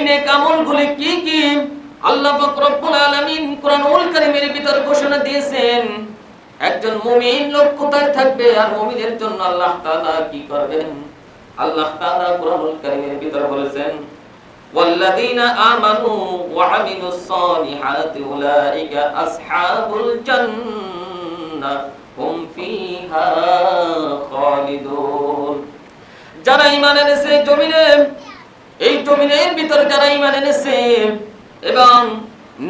নেক আমলগুলি কি কি আল্লাহ পাক রব্বুল আলামিন কোরআনুল কারীমের ভিতর ঘোষণা দিয়েছেন একজন মুমিন লোক কোথায় থাকবে আর মুমিনের জন্য আল্লাহ তাআলা কি করবেন আল্লাহ তাআলা কোরআনুল কারীমের ভিতর বলেছেন والذين آمنوا وعملوا الصالحات أولئك أصحاب الجنة هم فيها خالدون যারা ঈমান এনেছে জমিনে এই জমিনের ভিতরে যারা ইমান এনেছে এবং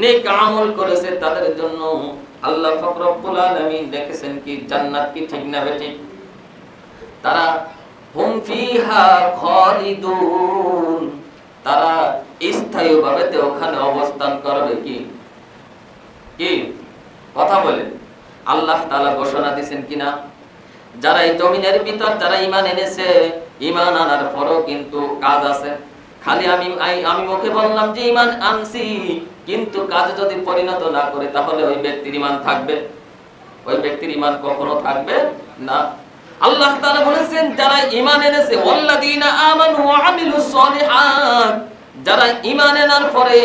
নেক আমল করেছে, তাদের জন্য আল্লাহ পাক রব্বুল আলামিন দেখেছেন কি জান্নাত কি ঠিক না বেঠিক? তারা হুম ফিহা খালিদুন। তারা স্থায়ীভাবে ওখানে অবস্থান করবে কি? কি? কথা বলে আল্লাহ তাআলা ঘোষণা দিবেন কিনা? যারা এই জমিনের ভিতর যারা ঈমান এনেছে, ঈমান আনার পরও কিন্তু কাজ আছে। খালি আমি আমি মুখে বললাম যে ঈমান আনছি, কিন্তু কাজে যদি পরিণত না করে, তাহলে ওই ব্যক্তির ঈমান থাকবে। ওই ব্যক্তির ঈমান কখনো থাকবে না। আল্লাহ তাআলা বলেছেন, যারা ঈমান এনেছে, ওয়াল্লাযীনা আমানু ওয়া আমিলুস সলিহাত, যারা ঈমান আনার পরে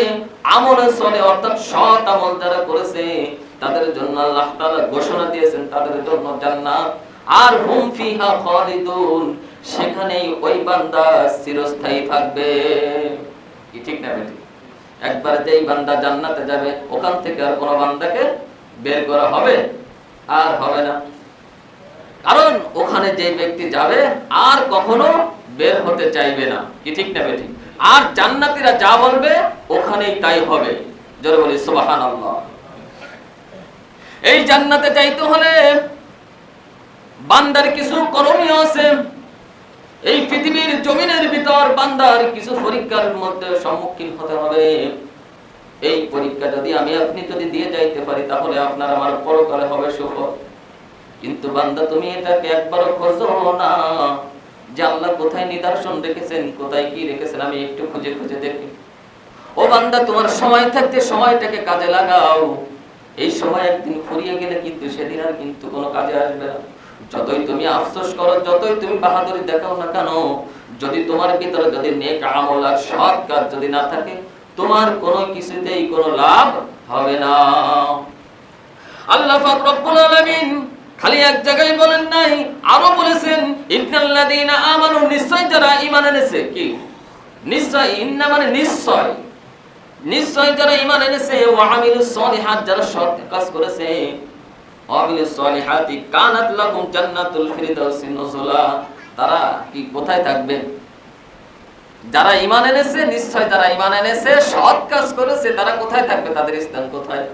আমল সলে অর্থাৎ সৎ আমল যারা করেছে, তাদের জন্য আল্লাহ তাআলা ঘোষণা দিয়েছেন, তাদের জন্য জান্নাত। আর হুম ফিহা খালিদুন, সেখানেই ওই বান্দা চিরস্থায়ী থাকবে। কি ঠিক না বেঠিক একবার যেই বান্দা জান্নাতে যাবে, ওখান থেকে আর কোনো বান্দাকে বের করা হবে? আর হবে না। কারণ ওখানে যে ব্যক্তি যাবে, আর কখনো বের হতে চাইবে না। কি ঠিক না বেঠিক আর জান্নাতীরা যা বলবে, ওখানেই তাই হবে। জোরে বলি, সুবহানাল্লাহ। এই জান্নাতে যাইতে হলে বান্দার কিছু করণীয় আছে। এই পৃথিবীর জমিনের ভিতর বান্দার কিছু পরীক্ষার মধ্যে সম্মুখীন হতে হবে। এই পরীক্ষা যদি আমি আপনি যদি দিয়ে যাইতে পারি, তাহলে আপনার আমার পরকালে হবে সুফল কিন্তু বান্দা, তুমি এটাকে একবারও খোঁজো না যে আল্লাহ কোথায় নিদর্শন রেখেছেন, কোথায় কি রেখেছেন, আমি একটু খুঁজে খুঁজে দেখি। ও বান্দা, তোমার সময় থাকতে সময়টাকে কাজে লাগাও। এই সময় একদিন ফুরিয়ে গেলে কিন্তু সেদিন আর কিন্তু কোনো কাজে আসবে না। যতই তুমি আফসোস করো, যতই তুমি বাহাদুরি দেখাও না কেন, যদি তোমার ভিতরে যদি নেক আমল আর সৎ কাজ যদি না থাকে, তোমার কোনো কিছুতেই কোনো লাভ হবে না। আল্লাহ পাক রব্বুল আলামিন খালি এক জায়গায় বলেন নাই, আরও বলেছেন, ইন্নাল্লাযীনা আমানু নিশ্চয় যারা ঈমান এনেছে, কি? নিশ্চয়, ইন্না মানে নিশ্চয়। নিশ্চয় যারা ঈমান এনেছে, ওয়া আমিলুস সলিহাত, যারা সৎ কাজ করেছে যারা ঈমান এনেছে, নিশ্চয় যারা ঈমান এনেছে, সৎ কাজ করেছে, তারা কোথায় থাকবে? তাদের স্থান কোথায়?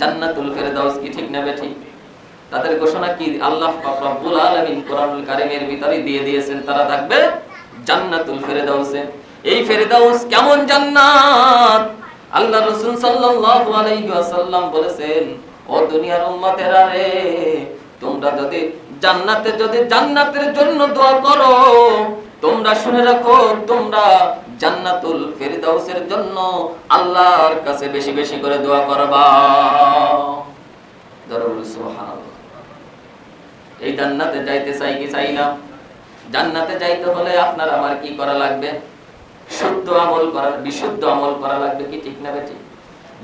জান্নাতুল ফিরদাউস কি ঠিক নেবে ঠিক তাদের ঘোষণা কি? আল্লাহ রব্বুল আলামিন কোরআনুল কারীমের ভিতরে দিয়ে দিয়েছেন, তারা থাকবে জান্নাতুল ফিরদাউসে। এই ফিরদাউস কেমন জান্নাত? আল্লাহ রাসূল সাল্লাল্লাহু আলাইহি বলেছেন ও দুনিয়ার উম্মতেরা রে, তোমরা যদি জান্নাতে, যদি জান্নাতের জন্য দোয়া করো, তোমরা শুনে রাখো, তোমরা জান্নাতুল ফেরদাউসের জন্য আল্লাহর কাছে বেশি বেশি করে দোয়া করবা। এই জান্নাতে যাইতে চাই কি চাই না? জান্নাতে যাইতে হলে আপনার আমার কি করা লাগবে? শুদ্ধ আমল করা, বিশুদ্ধ আমল করা লাগবে কি ঠিক না বেঠিক?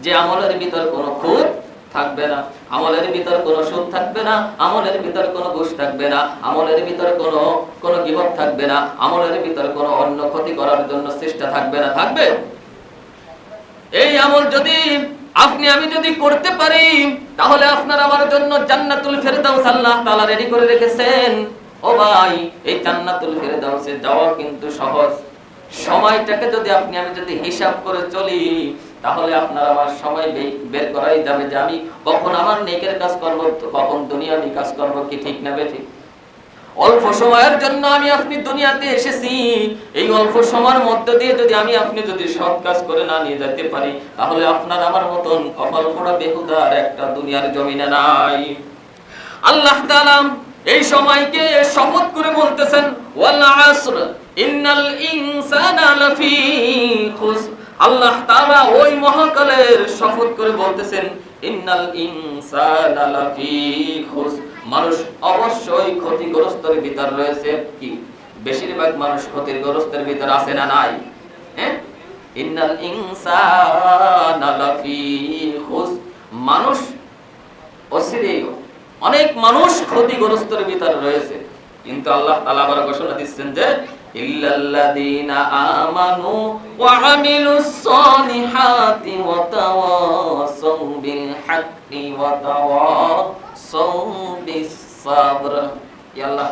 যে আমলের ভিতর কোনো খুঁত থাকবে না। আমলের ভিতর কোনো সুদ থাকবে না, আমলের ভিতর কোনো ঘুষ থাকবে না, আমলের ভিতর কোনো কোনো গিবত থাকবে না, আমলের ভিতর কোনো অন্য ক্ষতি করার জন্য চেষ্টা থাকবে না। থাকবে? এই আমল যদি আপনি, আমি যদি করতে পারি, তাহলে আপনার আমার জন্য জান্নাতুল ফেরদাউস আল্লাহ তাআলা রেডি করে রেখেছেন। ও ভাই, এই জান্নাতুল ফেরদাউসে যাওয়া কিন্তু সহজ। সময়টাকে যদি আপনি, আমি যদি হিসাব করে চলি তাহলে আপনার আমার সময় বের করাই যাবে যে আমি কখন আমার নেকের কাজ করব, কখন দুনিয়াবি কাজ করব, কি ঠিক না বেঠিক? অল্প সময়ের জন্য আমি আপনি দুনিয়াতে এসেছি। এই অল্প সময়ের মধ্যে দিয়ে যদি আমি আপনি যদি সৎ কাজ করে না নিয়ে যেতে পারি, তাহলে আপনার আমার মতন কপাল পোড়া বেহুদার একটা দুনিয়ার জমিনে নাই। আল্লাহ এই সময়কে শপথ করে বলতেছেন, ওয়াল ইন্নাল ইনসানা লাফি খুসর। আল্লাহ তাআলা ওই মহাকালের শপথ করে বলতেছেন, ইন্নাল মানুষ অবশ্যই ক্ষতিগ্রস্তের ভিতর রয়েছে। কি? বেশিরভাগ মানুষ ক্ষতিগ্রস্তের ভিতর আছে না নাই? হ্যাঁ? ইন্নাল মানুষ অনেক মানুষ ক্ষতিগ্রস্তের ভিতরে রয়েছে। কিন্তু আল্লাহ তাআলা আবার ঘোষণা দিচ্ছেন যে আল্লাহ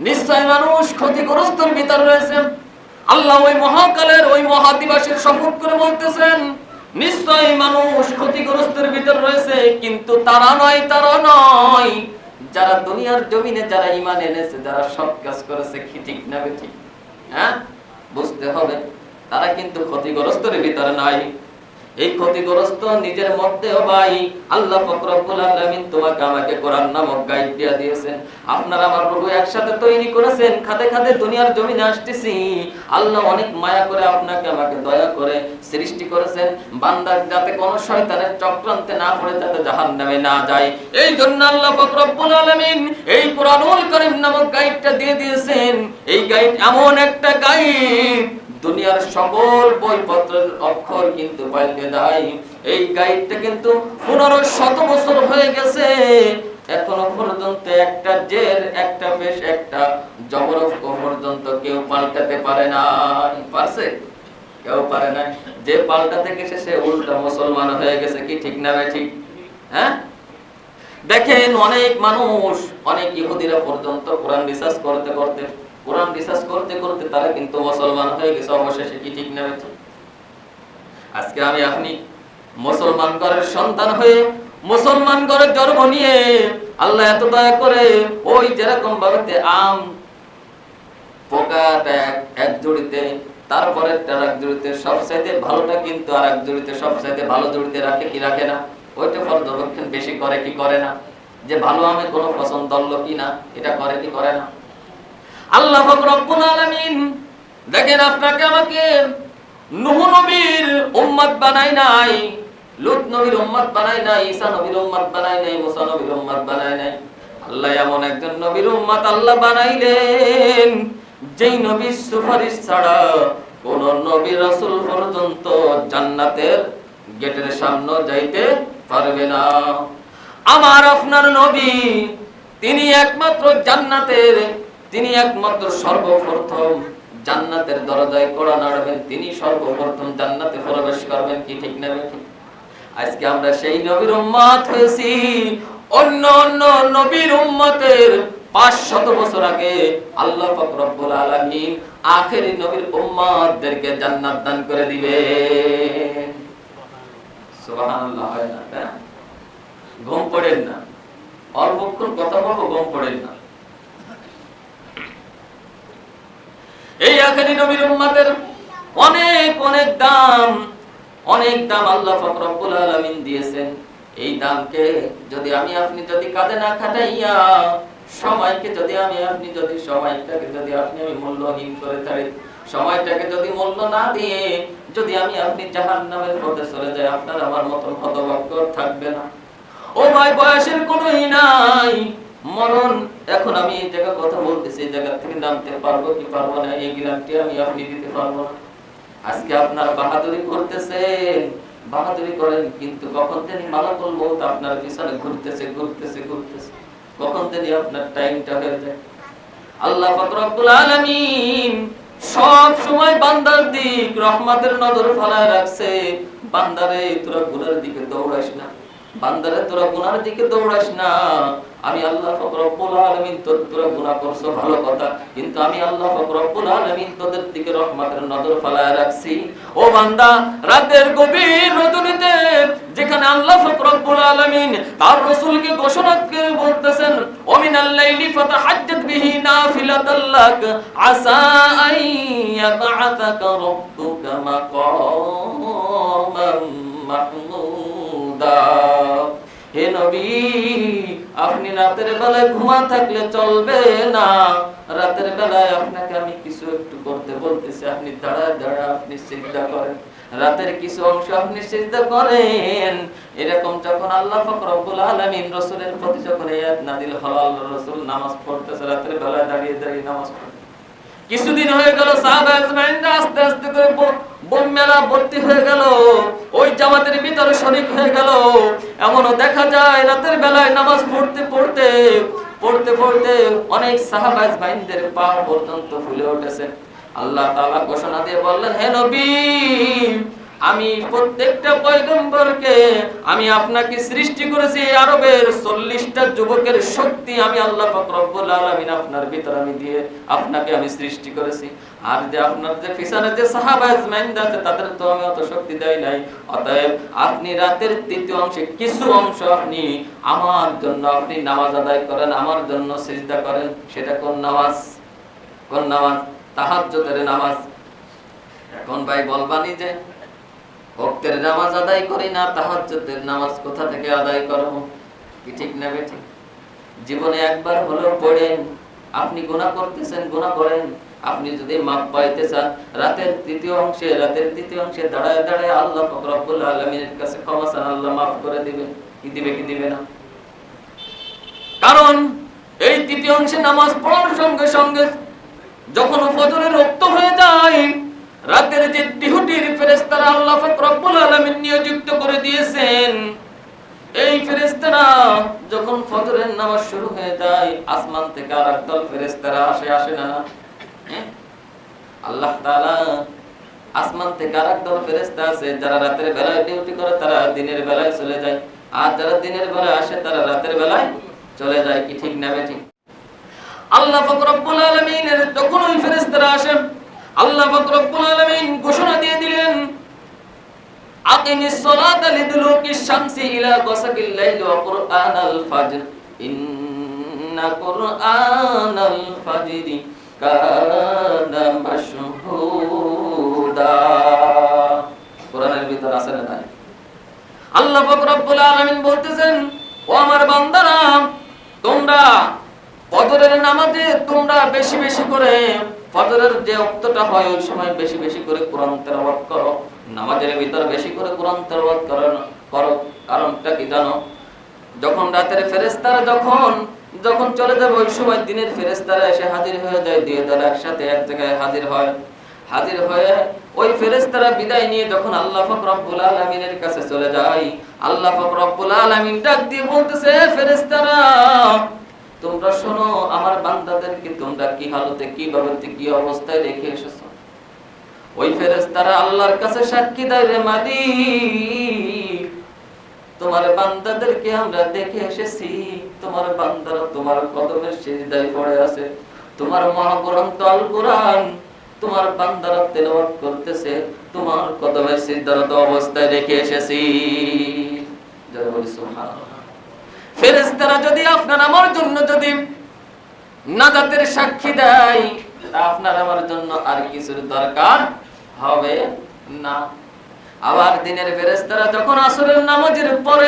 নিশ্চয় মানুষ ক্ষতিগ্রস্তের ভিতর রয়েছে। আল্লাহ ওই মহাকালের ওই মহাদিবাসের শপথ করে বলতেছেন, নিশ্চয় মানুষ ক্ষতিগ্রস্তের ভিতর রয়েছে, কিন্তু তারা নয় তারা নয়। যারা দুনিয়ার জমিনে যারা ইমান এনেছে, যারা সব কাজ করেছে, কি ঠিক না ঠিক? হ্যাঁ? বুঝতে হবে। তারা কিন্তু ক্ষতিগ্রস্তের ভিতরে নাই এই ক্ষতিগ্রস্ত নিজের মধ্যেও ভাই, আল্লাহ ফকরবুল আলমিন তোমাকে আমাকে কোরআন নামক গাইড দিয়া দিয়েছেন। আপনারা আমার প্রভু একসাথে তৈরি করেছেন খাতে খাতে দুনিয়ার জমিনে আসতেছি। আল্লাহ অনেক মায়া করে আপনাকে আমাকে দয়া করে সৃষ্টি করেছেন। বান্দার যাতে কোনো শয়তানের চক্রান্তে না পড়ে, যাতে জাহান নামে না যায়। এই জন্য আল্লাহ ফকরবুল আলমিন এই কোরআনুল করিম নামক গাইডটা দিয়ে দিয়েছেন। এই গাইড এমন একটা গাইড দুনিয়ার সকল বইপত্রের অক্ষর কিন্তু পাল্টে দেয় এই গাইডটা কিন্তু পনেরো শত বছর হয়ে গেছে। এখনও পর্যন্ত একটা জের, একটা পেশ, একটা জবরফ পর্যন্ত কেউ পাল্টাতে পারে না পারছে? কেউ পারে না যে পাল্টাতে গেছে সে উল্টা মুসলমান হয়ে গেছে কি ঠিক না ঠিক? হ্যাঁ? দেখেন অনেক মানুষ, অনেক ইহুদিরা পর্যন্ত কোরআন রিসার্চ করতে করতে কোরআন রিসার্চ করতে করতে তারা কিন্তু মুসলমান হয়ে গেছে, অবশেষে কি ঠিক না আজকে আমি আপনি মুসলমান ঘরের সন্তান হয়ে মুসলমান ঘরের জন্ম নিয়ে আল্লাহ এত দয়া করে ওই যেরকম ভাবে আম পোকাটা এক এক জড়িতে, তারপরে তার এক জড়িতে সব চাইতে ভালোটা কিন্তু আর এক জড়িতে সব চাইতে ভালো জড়িতে রাখে কি রাখে না? ওইটা পর্যবেক্ষণ বেশি করে কি করে না? যে ভালো আমি কোনো পছন্দ কি না? এটা করে কি করে না? আল্লাহ রব্বুল আলামিন, দেখেন আপনাকে আমাকে নূহ নবীর উম্মত বানাই নাই, লূত নবীর উম্মত বানাই নাই, ঈসা নবীর উম্মত বানাই নাই, মুসা নবীর উম্মত বানাই নাই। আল্লাহ এমন একজন নবীর উম্মত আল্লাহ বানাইলেন, যেই নবীর সুপারিশ ছাড়া কোন নবী রাসূল পর্যন্ত জান্নাতের গেটের সামনে যাইতে পারবে না। আমার আপনার নবী, তিনি একমাত্র জান্নাতের তিনি একমাত্র সর্বপ্রথম জান্নাতের দরজায় কড়া নাড়বেন তিনি সর্বপ্রথম জান্নাতে প্রবেশ করবেন কি ঠিক না আজকে আমরা সেই নবীর উম্মত হয়েছি। অন্য অন্য নবীর উম্মতের পাঁচ শত বছর আগে আল্লাহ রব্বুল আলামিন আখেরি নবীর উম্মতদেরকে জান্নাত দান করে দিবে সুবহানাল্লাহ, হয় না? ঘুম পড়েন না। অল্পক্ষণ কথা বলব, ঘুম পড়েন না। এই আখানি নবীর উম্মতের অনেক অনেক দাম অনেক দাম আল্লাহ পাক রব্বুল আলামিন দিয়েছেন। এই দামকে যদি আমি, আপনি যদি কাঁধে না খাটাইয়া সময়কে যদি আমি, আপনি যদি সময়টাকে যদি আপনি আমি মূল্যহীন করে থাকি, সময়টাকে যদি মূল্য না দিয়ে যদি আমি, আপনি জাহান্নামের পথে চলে যাই, আপনার আমার মতন হতভাগ্য থাকবে না। ও ভাই, বয়সের কোনোই নাই। মরণ, এখন আমি এই কথা বলতেছি, এই জায়গা থেকে নামতে পারব কি পারব না, এই আমি আপনি দিতে পারব না। আজকে বাহাদুরি বাহাদুরি করেন, কিন্তু কখন তিনি আপনার পিছনে ঘুরতেছে ঘুরতেছে ঘুরতেছে। কখন তিনি আপনার টাইমটা হয়ে যায়। আল্লাহ আলামিন সব সময় বান্দার দিক রহমতের নজর ফলায় রাখছে। বান্দারে, তোরা গুনার দিকে দৌড়াস না। বান্দারে, তোরা গুনার দিকে দৌড়াস না। আমি আল্লাহ পাক রব্বুল আলামিন তোর তোরা গুনাহ করছ, ভালো কথা। কিন্তু আমি আল্লাহ পাক রব্বুল আলামিন তোদের দিকে রহমতের নজর ফলায় রাখছি। ও বান্দা, রাতের গভীর রজনীতে যেখানে আল্লাহ পাক রব্বুল আলামিন তার রাসূলকে ঘোষণা করে বলতেছেন ও মিনাল লাইলি ফাতাহাজ্জাত বিহি লাক, আসা আন ইয়াবআতাকা রাব্বুকা মাকামান মাহমুদা। হে নবী, আপনি রাতের বেলায় ঘুমা থাকলে চলবে না। রাতের বেলায় আপনাকে আমি কিছু একটু করতে বলতেছি, আপনি দাঁড়ায় দাঁড়া আপনি চিন্তা করেন। রাতের কিছু অংশ আপনি চিন্তা করেন। এরকম যখন আল্লাহ পাক রব্বুল আলামিন রাসূলের প্রতি যখন নাযিল হলো রাসূল নামাজ পড়তেছে, রাতের বেলায় দাঁড়িয়ে দাঁড়িয়ে নামাজ পড়তে কিছুদিন হয়ে গেল আস্তে আস্তে করে বোম মেলা ভর্তি হয়ে গেল। ওই জামাতের ভিতরে শরিক হয়ে গেল। এমনও দেখা যায় রাতের বেলায় নামাজ পড়তে পড়তে পড়তে পড়তে অনেক সাহাবাজ ভাইদের পা পর্যন্ত ফুলে উঠেছে। আল্লাহ তাআলা ঘোষণা দিয়ে বললেন, হে নবী আমি প্রত্যেকটা পয়গম্বরকে আমি আপনাকে সৃষ্টি করেছি আরবের চল্লিশটা যুবকের শক্তি আমি আল্লাহ পাক রব্বুল আলামিন আপনার ভিতর আমি দিয়ে আপনাকে আমি সৃষ্টি করেছি। আর যে আপনার যে পিছনে যে সাহাবা আজমাইন আছে, তাদের তো আমি অত শক্তি দেই নাই। অতএব আপনি রাতের তৃতীয় অংশে কিছু অংশ আপনি আমার জন্য আপনি নামাজ আদায় করেন, আমার জন্য সিজদা করেন, সেটা কোন নামাজ? কোন নামাজ? তাহাজ্জুদের নামাজ। এখন ভাই বলবানি যে ভক্তের নামাজ আদায় করি না, তাহাজ্জুদের নামাজ কোথা থেকে আদায় করব? কি ঠিক না বেঠিক? জীবনে একবার হলেও পড়েন, আপনি গুনাহ করতেছেন, গুনাহ করেন। আপনি যদি মাপ পাইতে চান, রাতের তৃতীয় অংশে, রাতের তৃতীয় অংশে দাঁড়ায় দাঁড়ায় আল্লাহ পাক রব্বুল আলামিনের কাছে ক্ষমা চান, আল্লাহ মাফ করে দিবেন। কি দিবে কি দিবে না? কারণ এই তৃতীয় অংশে নামাজ পড়ার সঙ্গে সঙ্গে যখন ফজরের রক্ত হয়ে যায়, রাতের ফেরেশতারা আল্লাহ রব্বুল আলামিন নিয়োজিত করে দিয়েছেন। এই ফেরেশতারা যখন ফজরের নামাজ শুরু হয়ে যায়, আসমান থেকে আর একদল ফেরেশতারা আসে আসে না? আল্লাহ তাআলা আসমান থেকে আর একদল ফেরেশতা আছে, যারা রাতের বেলায় ডিউটি করে, তারা দিনের বেলায় চলে যায়। আর যারা দিনের বেলায় আসে, তারা রাতের বেলায় চলে যায়, কি ঠিক না ঠিক আল্লাহ পাক রব্বুল আলামিনের যখন ওই ফেরেশতারা আসেন আল্লাহ পাক রব্বুল আলামিন ঘোষণা দিয়ে দিলেন আকিমিস সালাতা লিদুলুকিশ শামসি ইলা গাসাকিল লাইল ওয়া কুরআনাল ফাজর। ইন্না কুরআনাল ফাজরি কানা মাশহুদা। কোরআনের ভিতর আছে না নাই? আল্লাহ পাক রব্বুল আলামিন বলতেছেন, ও আমার বান্দারা, তোমরা ফজরের নামাজে তোমরা বেশি বেশি করে ফজরের যে অক্তটা হয়, ওই সময় বেশি বেশি করে কোরআন তেলাওয়াত করো। নামাজের ভিতর বেশি করে কোরআন তেলাওয়াত করো করো কারণটা কি জানো? যখন রাতের ফেরেশতারা যখন যখন চলে যাবে, ওই সময় দিনের ফেরেশতারা এসে হাজির হয়ে যায় দুই দল একসাথে এক জায়গায় হাজির হয়। হাজির হয়ে ওই ফেরেশতারা বিদায় নিয়ে যখন আল্লাহ পাক রব্বুল আলামিনের কাছে চলে যায়, আল্লাহ পাক রব্বুল আলামিন ডাক দিয়ে বলতেছে ফেরেশতারা, তোমরা শোনো, আমার বান্দাদেরকে তোমরা কি হালতে, কীভাবে কি অবস্থায় রেখে এসেছ? ওই ফেরেশতারা আল্লাহর কাছে সাক্ষী দেয় রে মালিক, তোমার বান্দাদেরকে আমরা দেখে এসেছি, তোমার বান্দারা তোমার কদমের সিজদায় পড়ে আছে, তোমার মহাগ্রন্থ আল কোরআন, তোমার বান্দারা তেলাওয়াত করতেছে, তোমার কদমের সিজদারত অবস্থায় রেখে এসেছি। জয় বলি, সুবহানাল্লাহ। ফেরেশতারা যদি আপনার আমার জন্য যদি নাজাতের সাক্ষী দেয় আপনার আমার জন্য আর কিছুর দরকার হবে না। আবার দিনের ফেরেস্তারা যখন আসরের নামাজের পরে